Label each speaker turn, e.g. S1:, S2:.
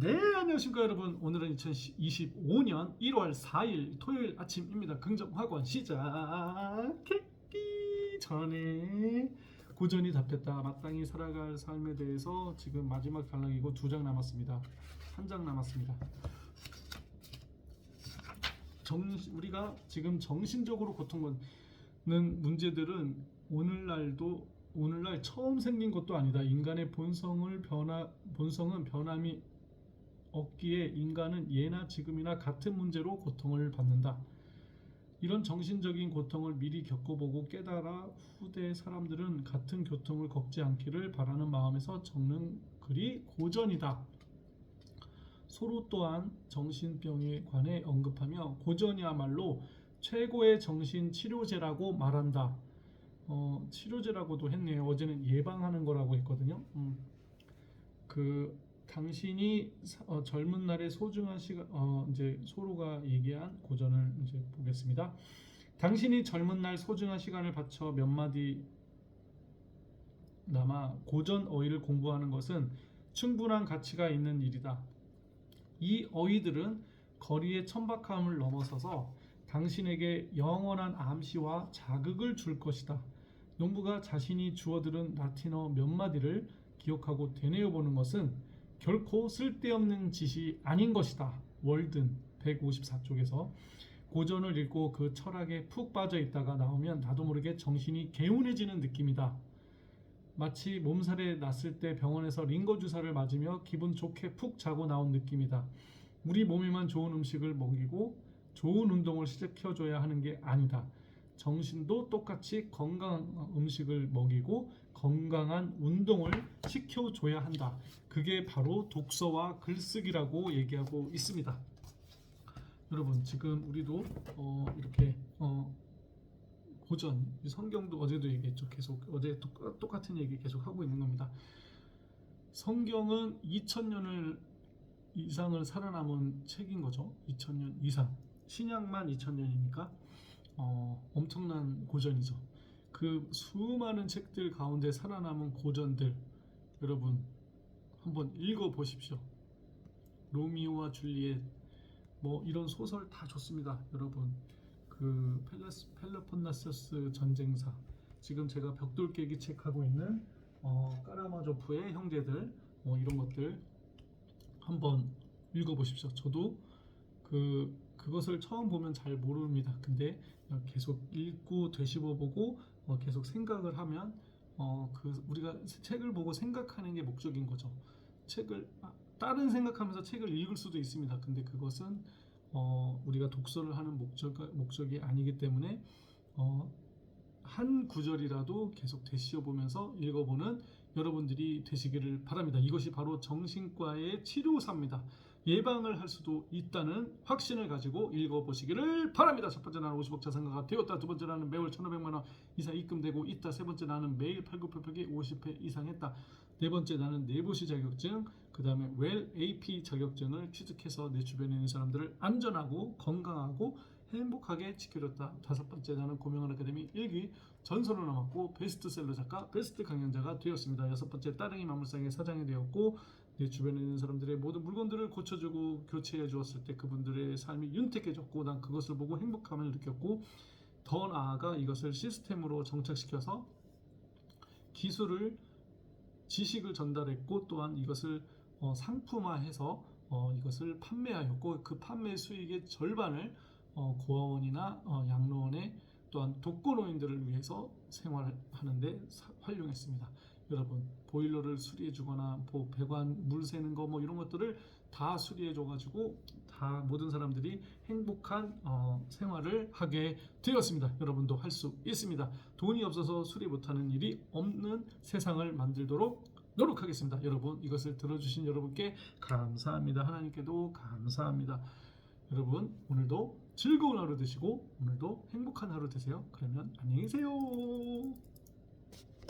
S1: 네, 안녕하십니까 여러분. 오늘은 2025년 1월 4일 토요일 아침입니다. 긍정학원 시작하기 전에 고전이 답했다. 마땅히 살아갈 삶에 대해서 지금 마지막 단락이고 두 장 남았습니다. 한 장 남았습니다. 정, 우리가 지금 정신적으로 고통받는 문제들은 오늘날도 오늘날 처음 생긴 것도 아니다. 인간의 본성을 변화 본성은 변함이 없기에 인간은 예나 지금이나 같은 문제로 고통을 받는다. 이런 정신적인 고통을 미리 겪어보고 깨달아 후대 사람들은 같은 고통을 겪지 않기를 바라는 마음에서 적는 글이 고전이다. 서로 또한 정신병에 관해 언급하며 고전이야말로 최고의 정신 치료제라고 말한다. 어, 치료제라고도 했네요. 어제는 예방하는 거라고 했거든요. 음. 그 당신이 사- 어, 젊은 날의 소중한 시간 어, 이제 소로가 얘기한 고전을 이제 보겠습니다. 당신이 젊은 날 소중한 시간을 바쳐 몇 마디 남아 고전 어휘를 공부하는 것은 충분한 가치가 있는 일이다. 이 어휘들은 거리의 천박함을 넘어서서 당신에게 영원한 암시와 자극을 줄 것이다. 농부가 자신이 주워들은 라틴어 몇 마디를 기억하고 되뇌어 보는 것은 결코 쓸데없는 짓이 아닌 것이다. 월든 154쪽에서 고전을 읽고 그 철학에 푹 빠져 있다가 나오면 나도 모르게 정신이 개운해지는 느낌이다. 마치 몸살에 났을 때 병원에서 링거 주사를 맞으며 기분 좋게 푹 자고 나온 느낌이다. 우리 몸에만 좋은 음식을 먹이고 좋은 운동을 시켜줘야 하는 게 아니다. 정신도 똑같이 건강한 음식을 먹이고 건강한 운동을 시켜줘야 한다. 그게 바로 독서와 글쓰기라고 얘기하고 있습니다. 여러분 지금 우리도 어, 이렇게 어, 고전 성경도 어제도 얘기했죠. 계속 어제 똑- 똑같은 얘기 계속 하고 있는 겁니다. 성경은 2000년을 이상을 살아남은 책인 거죠. 2000년 이상. 신약만 2000년이니까 어, 엄청난 고전이죠. 그 수많은 책들 가운데 살아남은 고전들 여러분 한번 읽어 보십시오. 로미오와 줄리엣 뭐 이런 소설 다 좋습니다. 여러분 그 펠레스, 펠로폰나소스 전쟁사 지금 제가 벽돌 깨기 책 하고 있는 어, 까라마조프의 형제들 뭐 이런 것들 한번 읽어 보십시오. 저도 그 그것을 처음 보면 잘 모릅니다. 근데 계속 읽고 되씹어 보고 어, 계속 생각을 하면 어, 그 우리가 책을 보고 생각하는 게 목적인 거죠. 책을 아, 다른 생각하면서 책을 읽을 수도 있습니다. 근데 그것은 어, 우리가 독서를 하는 목적 목적이 아니기 때문에 어, 한 구절이라도 계속 되씹어 보면서 읽어보는 여러분들이 되시기를 바랍니다. 이것이 바로 정신과의 치료사입니다. 예방을 할 수도 있다는 확신을 가지고 읽어보시기를 바랍니다. 첫 번째 나는 50억 자산가가 되었다. 두 번째 나는 매월 1,500만 원 이상 입금되고 있다. 세 번째 나는 매일 팔굽혀펴기 50회 이상 했다. 네 번째 나는 내부시 자격증, 그 다음에 웰 AP 자격증을 취득해서 내 주변에 있는 사람들을 안전하고 건강하고 행복하게 지켜줬다. 다섯 번째 나는 고명한 아카데미 1기 전설을 넘었고 베스트셀러 작가, 베스트 강연자가 되었습니다. 여섯 번째 따릉이 마물상의 사장이 되었고 내 주변에 있는 사람들의 모든 물건들을 고쳐주고 교체해 주었을 때 그분들의 삶이 윤택해졌고 난 그것을 보고 행복함을 느꼈고 더 나아가 이것을 시스템으로 정착시켜서 기술을 지식을 전달했고 또한 이것을 어, 상품화해서 어, 이것을 판매하였고 그 판매 수익의 절반을 어, 고아원이나 어, 양로원에 또한 독거노인들을 위해서 생활하는데 사- 활용했습니다. 여러분 보일러를 수리해 주거나 뭐 배관 물 새는 거 뭐 이런 것들을 다 수리해 줘 가지고 다 모든 사람들이 행복한 어, 생활을 하게 되었습니다. 여러분도 할 수 있습니다. 돈이 없어서 수리 못하는 일이 없는 세상을 만들도록 노력하겠습니다. 여러분 이것을 들어주신 여러분께 감사합니다. 하나님께도 감사합니다. 여러분 오늘도 즐거운 하루 되시고 오늘도 행복한 하루 되세요. 그러면 안녕히 계세요.